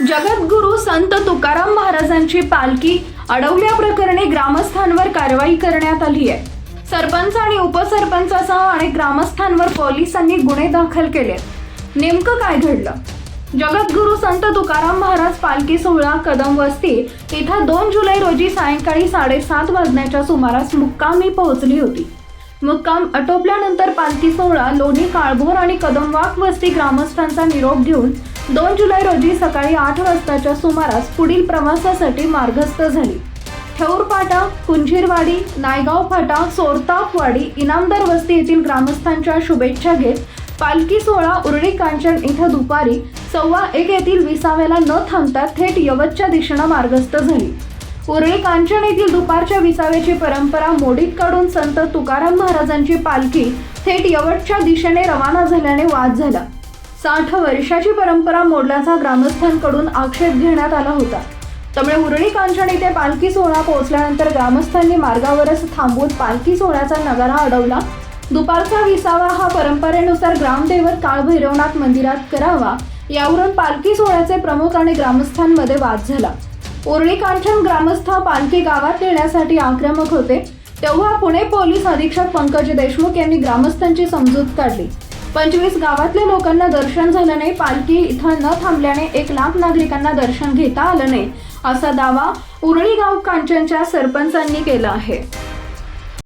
जगद्गुरू संत तुकाराम महाराजांची पालखी अडवल्याप्रकरणी ग्रामस्थांवर कारवाई करण्यात आली आहे. सरपंच आणि उपसरपंचासह अनेक ग्रामस्थांवर पोलिसांनी गुन्हे दाखल केले नेमकं काय घडलं? जगद्गुरू संत तुकाराम महाराज पालखी सोहळा कदम वस्ती इथं दोन जुलै रोजी सायंकाळी साडेसात वाजण्याच्या सुमारास मुक्कामी पोहोचली होती. मुक्काम आटोपल्यानंतर पालखी सोहळा लोणी काळभोर आणि कदमवाक वस्ती ग्रामस्थांचा निरोप घेऊन दोन जुलै रोजी सकाळी आठ वाजताच्या सुमारास पुढील प्रवासासाठी मार्गस्थ झाली. ठेऊर फाटा कुंजीरवाडी नायगाव फाटा सोरतापवाडी इनामदार वस्ती येथील ग्रामस्थांच्या शुभेच्छा घेत पालखी सोहळा उरळी कांचन इथं दुपारी सव्वा एक येथील विसाव्याला न थांबता थेट यवतच्या दिशेनं मार्गस्थ झाली. उरळी कांचन येथील दुपारच्या विसाव्याची परंपरा मोडीत काढून संत तुकाराम महाराजांची पालखी थेट यवतच्या दिशेने रवाना झाल्याने वाद झाला. साठ वर्षाची परंपरा मोडल्याचा ग्रामस्थांकडून आक्षेप घेण्यात आला होता. त्यामुळे उरळी कांचन येथे पालखी सोहळा पोहोचल्यानंतर ग्रामस्थांनी मार्गावरच थांबून पालखी सोहळ्याचा नगारा अडवला. दुपारचा विसावा हा परंपरेनुसार ग्रामदैवत काळभैरवनाथ मंदिरात करावा यावरून पालखी सोहळ्याचे प्रमुख आणि ग्रामस्थांमध्ये वाद झाला. उरळी कांचन ग्रामस्थ पालखी गावात नेण्यासाठी आक्रमक होते तेव्हा पुणे पोलीस अधीक्षक पंकज देशमुख यांनी ग्रामस्थांची समजूत काढली. पंचवीस गावातल्या लोकांना दर्शन झालं नाही पालखी इथं न थांबल्याने एक लाख नागरिकांना दर्शन घेता आलं नाही असा दावा उरळी गाव कांचनच्या सरपंचांनी केला आहे.